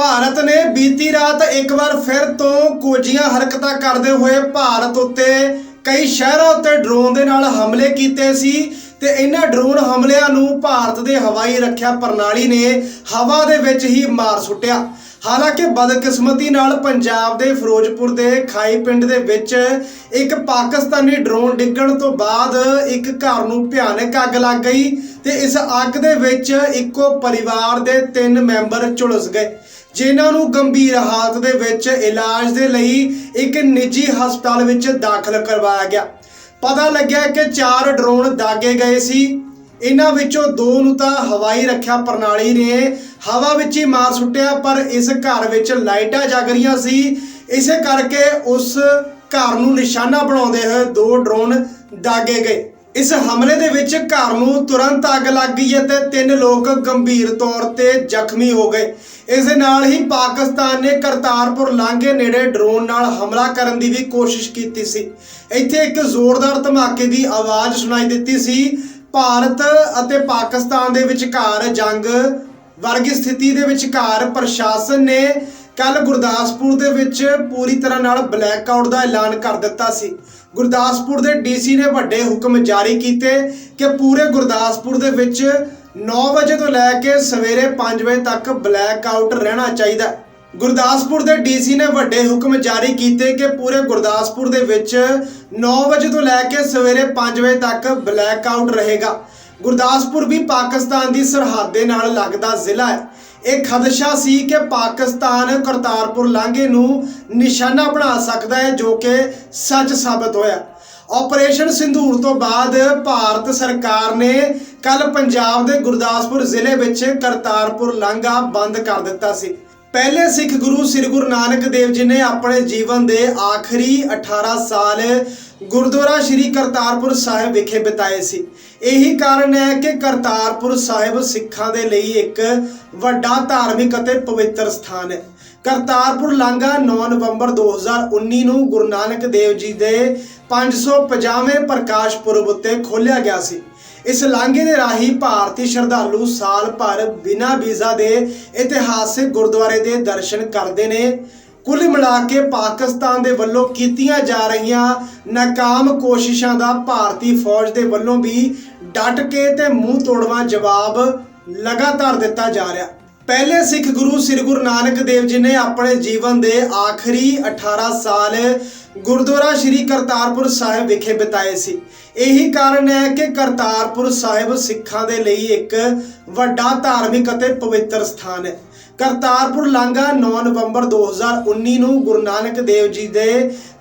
ਭਾਰਤ ਨੇ ਬੀਤੀ ਰਾਤ ਇੱਕ ਵਾਰ ਫਿਰ ਤੋਂ ਕੋਝੀਆਂ ਹਰਕਤਾਂ ਕਰਦੇ ਹੋਏ ਭਾਰਤ ਉੱਤੇ ਕਈ ਸ਼ਹਿਰਾਂ ਉੱਤੇ ਡਰੋਨ ਦੇ ਨਾਲ ਹਮਲੇ ਕੀਤੇ ਸੀ ਤੇ ਇਹਨਾਂ ਡਰੋਨ ਹਮਲਿਆਂ ਨੂੰ ਭਾਰਤ ਦੇ ਹਵਾਈ ਰੱਖਿਆ ਪ੍ਰਣਾਲੀ ਨੇ ਹਵਾ ਦੇ ਵਿੱਚ ਹੀ ਮਾਰ ਸੁੱਟਿਆ। ਹਾਲਾਂਕਿ ਬਦਕਿਸਮਤੀ ਨਾਲ ਪੰਜਾਬ ਦੇ ਫਿਰੋਜ਼ਪੁਰ ਦੇ ਖਾਈ ਪਿੰਡ ਦੇ ਵਿੱਚ ਇੱਕ ਪਾਕਿਸਤਾਨੀ ਡਰੋਨ ਡਿੱਗਣ ਤੋਂ ਬਾਅਦ ਇੱਕ ਘਰ ਨੂੰ ਭਿਆਨਕ ਅੱਗ ਲੱਗ ਗਈ ਤੇ ਇਸ ਅੱਗ ਦੇ ਵਿੱਚ ਇੱਕੋ ਪਰਿਵਾਰ ਦੇ ਤਿੰਨ ਮੈਂਬਰ ਝੁਲਸ ਗਏ। ਜਿਨ੍ਹਾਂ ਨੂੰ ਗੰਭੀਰ ਹਾਲਤ ਦੇ ਵਿੱਚ ਇਲਾਜ ਦੇ ਲਈ ਇੱਕ ਨਿੱਜੀ ਹਸਪਤਾਲ ਵਿੱਚ ਦਾਖਲ ਕਰਵਾਇਆ ਗਿਆ। ਪਤਾ ਲੱਗਿਆ ਕਿ ਚਾਰ ਡਰੋਨ ਦਾਗੇ ਗਏ ਸੀ। ਇਹਨਾਂ ਵਿੱਚੋਂ ਦੋ ਨੂੰ ਤਾਂ ਹਵਾਈ ਰੱਖਿਆ ਪ੍ਰਣਾਲੀ ਨੇ, ਹਵਾ ਵਿੱਚ ਹੀ ਮਾਰ ਸੁੱਟਿਆ, ਪਰ ਇਸ ਘਰ ਵਿੱਚ ਲਾਈਟਾਂ ਜਗ ਰਹੀਆਂ ਸੀ। ਇਸੇ ਕਰਕੇ ਉਸ ਘਰ ਨੂੰ ਨਿਸ਼ਾਨਾ ਬਣਾਉਂਦੇ ਹੋਏ ਦੋ ਡਰੋਨ ਦਾਗੇ ਗਏ। ਇਸ ਹਮਲੇ ਦੇ ਵਿੱਚ ਘਰ ਨੂੰ ਤੁਰੰਤ ਅੱਗ ਲੱਗ ਗਈ ਅਤੇ ਤਿੰਨ ਲੋਕ ਗੰਭੀਰ ਤੌਰ ਤੇ ਜ਼ਖਮੀ ਹੋ ਗਏ। ਇਸ ਦੇ ਨਾਲ ਹੀ ਪਾਕਿਸਤਾਨ ਨੇ ਕਰਤਾਰਪੁਰ ਲਾਂਘੇ ਨੇੜੇ ਡਰੋਨ ਨਾਲ ਹਮਲਾ ਕਰਨ ਦੀ ਵੀ ਕੋਸ਼ਿਸ਼ ਕੀਤੀ ਸੀ। ਇੱਥੇ ਇੱਕ ਜ਼ੋਰਦਾਰ ਧਮਾਕੇ ਦੀ ਆਵਾਜ਼ ਸੁਣਾਈ ਦਿੱਤੀ ਸੀ। ਭਾਰਤ ਅਤੇ ਪਾਕਿਸਤਾਨ ਦੇ ਵਿਚਕਾਰ ਜੰਗ ਵਰਗੀ ਸਥਿਤੀ ਦੇ ਵਿਚਕਾਰ ਪ੍ਰਸ਼ਾਸਨ ਨੇ ਕੱਲ ਗੁਰਦਾਸਪੁਰ ਦੇ ਵਿੱਚ ਪੂਰੀ ਤਰ੍ਹਾਂ ਨਾਲ ਬਲੈਕ ਆਊਟ ਦਾ ਐਲਾਨ ਕਰ ਦਿੱਤਾ ਸੀ। ਗੁਰਦਾਸਪੁਰ ਦੇ ਡੀਸੀ ਨੇ ਵੱਡੇ ਹੁਕਮ ਜਾਰੀ ਕੀਤੇ ਕਿ ਪੂਰੇ ਗੁਰਦਾਸਪੁਰ ਦੇ ਵਿੱਚ 9 ਵਜੇ ਤੋਂ ਲੈ ਕੇ ਸਵੇਰੇ 5 ਵਜੇ ਤੱਕ ਬਲੈਕ ਆਊਟ ਰਹਿਣਾ ਚਾਹੀਦਾ ਗੁਰਦਾਸਪੁਰ ਦੇ ਡੀਸੀ ਨੇ ਵੱਡੇ ਹੁਕਮ ਜਾਰੀ ਕੀਤੇ ਕਿ ਪੂਰੇ ਗੁਰਦਾਸਪੁਰ ਦੇ ਵਿੱਚ 9 ਵਜੇ ਤੋਂ ਲੈ ਕੇ ਸਵੇਰੇ 5 ਵਜੇ ਤੱਕ ਬਲੈਕ ਆਊਟ ਰਹੇਗਾ। ਗੁਰਦਾਸਪੁਰ ਵੀ ਪਾਕਿਸਤਾਨ ਦੀ ਸਰਹੱਦ ਦੇ ਨਾਲ ਲੱਗਦਾ ਜ਼ਿਲ੍ਹਾ ਹੈ। ਇਹ ਖਦਸ਼ਾ ਸੀ ਕਿ ਪਾਕਿਸਤਾਨ ਕਰਤਾਰਪੁਰ ਲਾਂਘੇ ਨੂੰ ਨਿਸ਼ਾਨਾ ਬਣਾ ਸਕਦਾ ਹੈ, ਜੋ ਕਿ ਸੱਚ ਸਾਬਤ ਹੋਇਆ। ਆਪਰੇਸ਼ਨ ਸਿੰਧੂਰ ਤੋਂ ਬਾਅਦ ਭਾਰਤ ਸਰਕਾਰ ਨੇ ਕੱਲ ਪੰਜਾਬ ਦੇ ਗੁਰਦਾਸਪੁਰ ਜ਼ਿਲ੍ਹੇ ਵਿੱਚ ਕਰਤਾਰਪੁਰ ਲਾਂਘਾ ਬੰਦ ਕਰ ਦਿੱਤਾ ਸੀ। ਪਹਿਲੇ ਸਿੱਖ ਗੁਰੂ ਸ੍ਰੀ ਗੁਰੂ ਨਾਨਕ ਦੇਵ ਜੀ ਨੇ ਆਪਣੇ ਜੀਵਨ ਦੇ ਆਖਰੀ 18 ਸਾਲ ਗੁਰਦੁਆਰਾ ਸ੍ਰੀ ਕਰਤਾਰਪੁਰ ਸਾਹਿਬ ਵਿਖੇ ਬਿਤਾਏ ਸੀ। ਇਹੀ ਕਾਰਨ ਹੈ ਕਿ ਕਰਤਾਰਪੁਰ ਸਾਹਿਬ ਸਿੱਖਾਂ ਦੇ ਲਈ ਇੱਕ ਵੱਡਾ ਧਾਰਮਿਕ ਅਤੇ ਪਵਿੱਤਰ ਸਥਾਨ ਹੈ। ਕਰਤਾਰਪੁਰ ਲਾਂਘਾ 9 ਨਵੰਬਰ 2019 ਨੂੰ ਗੁਰੂ ਨਾਨਕ ਦੇਵ ਜੀ ਦੇ 550ਵੇਂ ਪ੍ਰਕਾਸ਼ ਪੁਰਬ ਉੱਤੇ ਖੋਲ੍ਹਿਆ ਗਿਆ ਸੀ। ਇਸ ਲਾਂਘੇ ਦੇ ਰਾਹੀਂ ਭਾਰਤੀ ਸ਼ਰਧਾਲੂ ਸਾਲ ਭਰ ਬਿਨਾਂ ਵੀਜ਼ਾ ਦੇ ਇਤਿਹਾਸਿਕ ਗੁਰਦੁਆਰੇ ਦੇ ਦਰਸ਼ਨ ਕਰਦੇ ਨੇ। ਕੁੱਲ ਮਿਲਾ ਕੇ ਪਾਕਿਸਤਾਨ ਦੇ ਵੱਲੋਂ ਕੀਤੀਆਂ ਜਾ ਰਹੀਆਂ ਨਾਕਾਮ ਕੋਸ਼ਿਸ਼ਾਂ ਦਾ ਭਾਰਤੀ ਫੌਜ ਦੇ ਵੱਲੋਂ ਵੀ ਡਟ ਕੇ ਤੇ ਮੂੰਹ ਤੋੜਵਾ ਜਵਾਬ ਲਗਾਤਾਰ ਦਿੱਤਾ ਜਾ ਰਿਹਾ। ਪਹਿਲੇ ਸਿੱਖ ਗੁਰੂ ਸ੍ਰੀ ਗੁਰੂ ਨਾਨਕ ਦੇਵ ਜੀ ਨੇ ਆਪਣੇ ਜੀਵਨ ਦੇ ਆਖਰੀ 18 ਸਾਲ ਗੁਰਦੁਆਰਾ ਸ੍ਰੀ ਕਰਤਾਰਪੁਰ ਸਾਹਿਬ ਵਿਖੇ ਬਿਤਾਏ ਸੀ। ਇਹੀ ਕਾਰਨ ਹੈ ਕਿ ਕਰਤਾਰਪੁਰ ਸਾਹਿਬ ਸਿੱਖਾਂ ਦੇ ਲਈ ਇੱਕ ਵੱਡਾ ਧਾਰਮਿਕ ਅਤੇ ਪਵਿੱਤਰ ਸਥਾਨ ਹੈ। ਕਰਤਾਰਪੁਰ ਲਾਂਘਾ 9 ਨਵੰਬਰ 2019 ਨੂੰ ਗੁਰੂ ਨਾਨਕ ਦੇਵ ਜੀ ਦੇ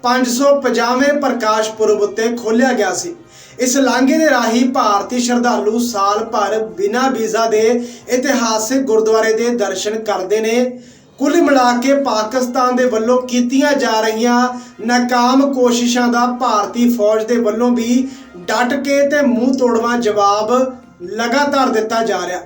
550ਵੇਂ ਪ੍ਰਕਾਸ਼ ਪੁਰਬ ਉੱਤੇ ਖੋਲ੍ਹਿਆ ਗਿਆ ਸੀ। ਇਸ ਲਾਂਘੇ ਦੇ ਰਾਹੀਂ ਭਾਰਤੀ ਸ਼ਰਧਾਲੂ ਸਾਲ ਭਰ ਬਿਨਾਂ ਵੀਜ਼ਾ ਦੇ ਇਤਿਹਾਸਿਕ ਗੁਰਦੁਆਰੇ ਦੇ ਦਰਸ਼ਨ ਕਰਦੇ ਨੇ। ਕੁੱਲ ਮਿਲਾ ਕੇ ਪਾਕਿਸਤਾਨ ਦੇ ਵੱਲੋਂ ਕੀਤੀਆਂ ਜਾ ਰਹੀਆਂ ਨਾਕਾਮ ਕੋਸ਼ਿਸ਼ਾਂ ਦਾ ਭਾਰਤੀ ਫੌਜ ਦੇ ਵੱਲੋਂ ਵੀ ਡਟ ਕੇ ਤੇ ਮੂੰਹ ਤੋੜਵਾ ਜਵਾਬ ਲਗਾਤਾਰ ਦਿੱਤਾ ਜਾ ਰਿਹਾ।